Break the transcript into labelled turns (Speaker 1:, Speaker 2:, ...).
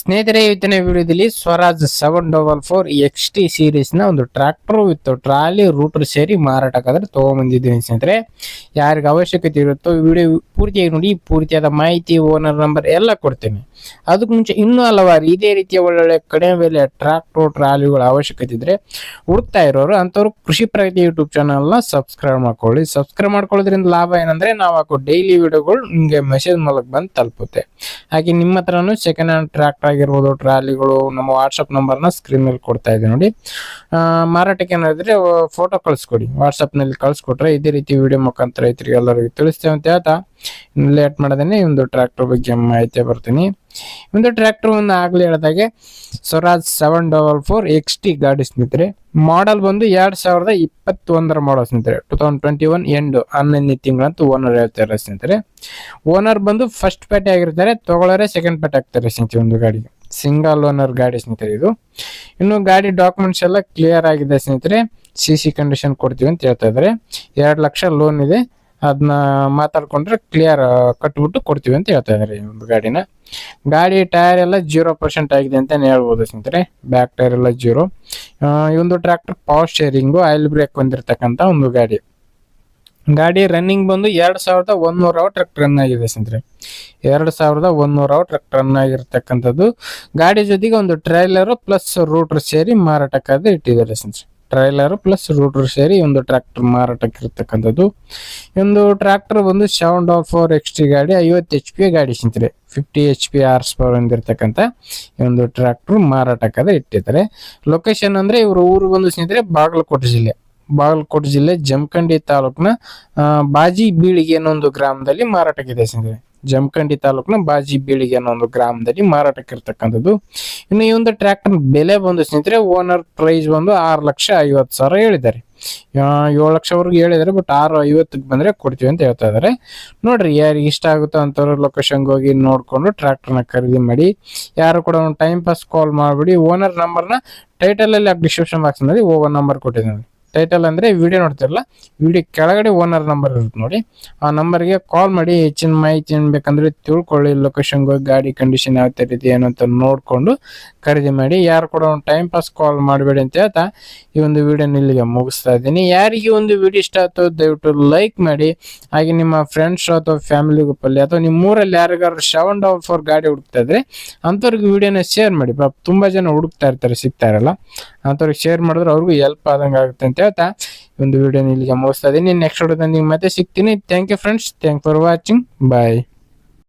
Speaker 1: ಸ್ನೇಹಿತರೆ, ಇವತ್ತಿನ ವಿಡಿಯೋದಲ್ಲಿ Swaraj seven double four X T ಸೀರೀಸ್ನ ಒಂದು ಟ್ರ್ಯಾಕ್ಟರ್ ವಿತ್ ಟ್ರಾಲಿ ರೂಟರ್ ಸೇರಿ ಮಾರಾಟಕ್ಕಾದ್ರೆ ತೊಗೊಂಬಂದಿದ್ದೀನಿ ಸ್ನೇಹಿತರೆ. ಯಾರಿಗೆ ಅವಶ್ಯಕತೆ ಇರುತ್ತೋ ವಿಡಿಯೋ ಪೂರ್ತಿಯಾಗಿ ನೋಡಿ, ಪೂರ್ತಿಯಾದ ಮಾಹಿತಿ ಓನರ್ ನಂಬರ್ ಎಲ್ಲ ಕೊಡ್ತೇನೆ. ಅದಕ್ಕೆ ಮುಂಚೆ ಇನ್ನೂ ಹಲವಾರು ಇದೇ ರೀತಿಯ ಒಳ್ಳೊಳ್ಳೆ ಕಡಿಮೆ ಬೆಲೆ ಟ್ರ್ಯಾಕ್ಟರ್ ಟ್ರಾಲಿಗಳ ಅವಶ್ಯಕತೆ ಇದ್ರೆ ಹುಡುಕ್ತಾ ಇರೋರು, ಅಂಥವ್ರು ಕೃಷಿ ಪ್ರಗತಿ ಯೂಟ್ಯೂಬ್ ಚಾನಲ್ನ ಸಬ್ಸ್ಕ್ರೈಬ್ ಮಾಡ್ಕೊಳ್ಳಿ. ಸಬ್ಸ್ಕ್ರೈಬ್ ಮಾಡ್ಕೊಳ್ಳೋದ್ರಿಂದ ಲಾಭ ಏನಂದ್ರೆ ನಾವು ಹಾಕೋ ಡೈಲಿ ವಿಡಿಯೋಗಳು ನಿಮಗೆ ಮೆಸೇಜ್ ಮೂಲಕ ಬಂದು ತಲುಪುತ್ತೆ. ಹಾಗೆ ನಿಮ್ಮ ಹತ್ರನೂ ಸೆಕೆಂಡ್ ಹ್ಯಾಂಡ್ ಟ್ರ್ಯಾಕ್ಟರ್ ಆಗಿರ್ಬೋದು ಟ್ರಾಲಿಗಳು, ನಮ್ಮ ವಾಟ್ಸಪ್ ನಂಬರ್ನ ಸ್ಕ್ರೀನ್ ಮೇಲೆ ಕೊಡ್ತಾ ಇದೆ ನೋಡಿ. ಮಾರಾಟಕ್ಕೆ ಏನಾದ್ರೆ ಫೋಟೋ ಕಳಿಸ್ಕೊಡಿ. ವಾಟ್ಸಪ್ನಲ್ಲಿ ಕಳಿಸ್ಕೊಟ್ರೆ ಇದೇ ರೀತಿ ವಿಡಿಯೋ ಮುಖಾಂತರ ರೈತರಿಗೆ ಎಲ್ಲರಿಗೂ ತಿಳಿಸ್ತೇವೆ ಅಂತ ಹೇಳ್ತಾ ಲೇಟ್ ಮಾಡದೇನೆ ಒಂದು ಟ್ರ್ಯಾಕ್ಟರ್ ಬಗ್ಗೆ ಮಾಹಿತಿ ಬರ್ತೀನಿ. ಒಂದು ಟ್ರ್ಯಾಕ್ಟರ್ ಒಂದು ಹೇಳಿದಾಗೆ ಹೇಳ್ದಾಗೆ Swaraj seven double four X T ಗಾಡಿ ಸ್ನೇಹಿತರೆ. ಮಾಡಲ್ ಬಂದು ಎರಡ್ ಸಾವಿರದ ಇಪ್ಪತ್ತೊಂದರ ಮಾಡಲ್ ಸ್ನೇಹಿತರೆ. Two thousand twenty one end ಹನ್ನೊಂದನೇ ತಿಂಗಳಂತೂ ಓನರ್ ಹೇಳ್ತಾರೆ ಸ್ನೇಹಿತರೆ. ಓನರ್ ಬಂದು ಫಸ್ಟ್ ಪೇಟೆ ಆಗಿರ್ತಾರೆ, ತಗೊಳ್ಳೋರೆ ಸೆಕೆಂಡ್ ಪೇಟೆ ಆಗ್ತಾರೆ ಸ್ನೇಹಿತರೆ ಒಂದು ಗಾಡಿಗೆ. ಸಿಂಗಲ್ ಓನರ್ ಗಾಡಿ ಸ್ನೇಹಿತರೆ ಇದು. ಇನ್ನು ಗಾಡಿ ಡಾಕ್ಯುಮೆಂಟ್ಸ್ ಎಲ್ಲ ಕ್ಲಿಯರ್ ಆಗಿದೆ ಸ್ನೇಹಿತರೆ. ಸಿ ಸಿ ಕಂಡೀಷನ್ ಕೊಡ್ತೀವಿ ಅಂತ ಹೇಳ್ತಾ ಇದ್ದಾರೆ. ಎರಡು ಲಕ್ಷ ಲೋನ್ ಇದೆ. ಅದನ್ನ ಮಾತಾಡ್ಕೊಂಡ್ರೆ ಕ್ಲಿಯರ್ ಕಟ್ಬಿಟ್ಟು ಕೊಡ್ತೀವಿ ಅಂತ ಹೇಳ್ತಾ ಇದ್ದಾರೆ ಒಂದು ಗಾಡಿನ. ಗಾಡಿ ಟೈರ್ ಎಲ್ಲ ಜೀರೋ ಪರ್ಸೆಂಟ್ ಆಗಿದೆ ಅಂತ ಹೇಳ್ಬೋದು ಸ್ನೇಹಿತರೆ. ಬ್ಯಾಕ್ ಟೈರ್ ಎಲ್ಲ ಜೀರೋ ಈ ಒಂದು tractor power steering oil brake ಹೊಂದಿರತಕ್ಕಂಥ ಒಂದು ಗಾಡಿ. ಗಾಡಿ ರನ್ನಿಂಗ್ ಬಂದು ಎರಡು ಸಾವಿರದ ಒಂದೂರ ಟ್ರಕ್ ರನ್ ಆಗಿದೆ ಸ್ನೇಹಿತರೆ. ಎರಡು ಸಾವಿರದ ಒಂದೂರ ಟ್ರಕ್ ರನ್ ಆಗಿರ್ತಕ್ಕಂಥದ್ದು. ಗಾಡಿ ಜೊತೆಗೆ ಒಂದು ಟ್ರೈಲರು ಪ್ಲಸ್ ರೂಟ್ರ್ ಸೇರಿ ಮಾರಾಟಕ್ಕಾದ್ರೆ ಇಟ್ಟಿದ್ದಾರೆ ಸ್ನೇಹಿತರೆ. ಟ್ರೈಲರ್ ಪ್ಲಸ್ ರೂಟರ್ ಸೇರಿ ಒಂದು ಟ್ರ್ಯಾಕ್ಟರ್ ಮಾರಾಟಕ್ಕೆ ಇರತಕ್ಕಂಥದ್ದು ಒಂದು ಟ್ರ್ಯಾಕ್ಟರ್ ಬಂದು seven double four X T ಗಾಡಿ, ಐವತ್ತು ಎಚ್ ಪಿ ಗಾಡಿ ಸಿಂತಿದೆ fifty H P horse power ಹೊಂದಿರತಕ್ಕಂಥ ಒಂದು ಟ್ರ್ಯಾಕ್ಟರ್ ಮಾರಾಟಕ್ಕಾದ್ರೆ ಇಟ್ಟಿದ್ದಾರೆ. ಲೊಕೇಶನ್ ಅಂದ್ರೆ ಇವರು ಊರು ಬಂದು ಸ್ನೇಹಿತರೆ ಬಾಗಲಕೋಟೆ ಜಿಲ್ಲೆ. ಬಾಗಲಕೋಟೆ ಜಿಲ್ಲೆ ಜಮಖಂಡಿ ತಾಲೂಕಿನ ಬಾಜಿ ಬೀಳಿಗೆ ಅನ್ನೋ ಒಂದು ಗ್ರಾಮದಲ್ಲಿ ಮಾರಾಟಕ್ಕಿದೆ ಸ್ನೇಹಿತರೆ. ಜಮಖಂಡಿ ತಾಲೂಕಿನ ಬಾಜಿ ಬೀಳಿಗೆ ಅನ್ನೋ ಒಂದು ಗ್ರಾಮದಲ್ಲಿ ಮಾರಾಟಕ್ಕೆ ಇರ್ತಕ್ಕಂಥದ್ದು. ಇನ್ನು ಈ ಒಂದು ಟ್ರ್ಯಾಕ್ಟರ್ ಬೆಲೆ ಬಂದು ಸ್ನೇಹಿತರೆ ಓನರ್ ಪ್ರೈಸ್ ಬಂದು ಆರು ಲಕ್ಷ ಐವತ್ತು ಸಾವಿರ ಹೇಳಿದ್ದಾರೆ. ಏಳು ಲಕ್ಷವರೆಗೂ ಹೇಳಿದ್ದಾರೆ ಬಟ್ ಆರು ಐವತ್ತಕ್ಕೆ ಬಂದರೆ ಕೊಡ್ತೀವಿ ಅಂತ ಹೇಳ್ತಾ ಇದ್ದಾರೆ. ನೋಡ್ರಿ, ಯಾರಿಗೆ ಇಷ್ಟ ಆಗುತ್ತೋ ಅಂಥವ್ರು ಲೊಕೇಶನ್ಗೆ ಹೋಗಿ ನೋಡಿಕೊಂಡು ಟ್ರ್ಯಾಕ್ಟರ್ನ ಖರೀದಿ ಮಾಡಿ. ಯಾರು ಕೂಡ ಒಂದು ಟೈಮ್ ಪಾಸ್ ಕಾಲ್ ಮಾಡಿಬಿಡಿ. ಓನರ್ ನಂಬರ್ನ ಟೈಟಲಲ್ಲಿ ಡಿಸ್ಕ್ರಿಪ್ಷನ್ ಬಾಕ್ಸ್ನಲ್ಲಿ ಓವರ್ ನಂಬರ್ ಕೊಟ್ಟಿದ್ದಾನೆ. ಟೈಟಲ್ ಅಂದರೆ ವಿಡಿಯೋ ನೋಡ್ತಿರಲ್ಲ? ವಿಡಿಯೋ ಕೆಳಗಡೆ ಓನರ್ ನಂಬರ್ ಇರುತ್ತೆ ನೋಡಿ. ಆ ನಂಬರ್ಗೆ ಕಾಲ್ ಮಾಡಿ, ಹೆಚ್ಚಿನ ಮಾಹಿತಿ ಏನು ಬೇಕಂದರೆ ತಿಳ್ಕೊಳ್ಳಿ ಲೊಕೇಶನ್ಗೆ ಹೋಗಿ, ಗಾಡಿ ಕಂಡೀಷನ್ ಯಾವ ಥರ ಇದೆ, ಏನು ಅಂತ ನೋಡಿಕೊಂಡು ಖರೀದಿ ಮಾಡಿ. ಯಾರು ಕೂಡ ಒಂದು ಟೈಮ್ ಪಾಸ್ ಕಾಲ್ ಮಾಡಬೇಡಿ ಅಂತ ಹೇಳ್ತಾ ಈ ಒಂದು ವಿಡಿಯೋನ ಇಲ್ಲಿಗೆ ಮುಗಿಸ್ತಾ ಇದ್ದೀನಿ. ಯಾರಿಗೆ ಒಂದು ವಿಡಿಯೋ ಇಷ್ಟ ಆಯ್ತು ದಯವಿಟ್ಟು ಲೈಕ್ ಮಾಡಿ. ಹಾಗೆ ನಿಮ್ಮ ಫ್ರೆಂಡ್ಸ್ ಅಥವಾ ಫ್ಯಾಮಿಲಿ ಗ್ರೂಪಲ್ಲಿ ಅಥವಾ ನಿಮ್ಮ ಊರಲ್ಲಿ ಯಾರಿಗಾರು ಸೆವೆನ್ ಡಬಲ್ ಫೋರ್ ಗಾಡಿ ಹುಡುಕ್ತಾ ಇದ್ರೆ, ಅಂಥವ್ರಿಗೆ ವಿಡಿಯೋನ ಶೇರ್ ಮಾಡಿ. ಪಾಪ ತುಂಬ ಜನ ಹುಡುಕ್ತಾ ಇರ್ತಾರೆ, ಸಿಗ್ತಾ ಇರಲ್ಲ. ಅಂಥವ್ರಿಗೆ ಶೇರ್ ಮಾಡಿದ್ರೆ ಅವ್ರಿಗೂ ಹೆಲ್ಪ್ ಆದಂಗೆ ಆಗುತ್ತೆ ಅಂತ ಹೇಳ್ತಾ ಒಂದು ವಿಡಿಯೋನ ಇಲ್ಲಿಗೆ ಮುಗಿಸ್ತಾ ಇದ್ದೀನಿ. ನೆಕ್ಸ್ಟ್ ವಿಡಿಯೋದಲ್ಲಿ ಮತ್ತೆ ಸಿಗ್ತೀನಿ. Thank you friends thank for watching bye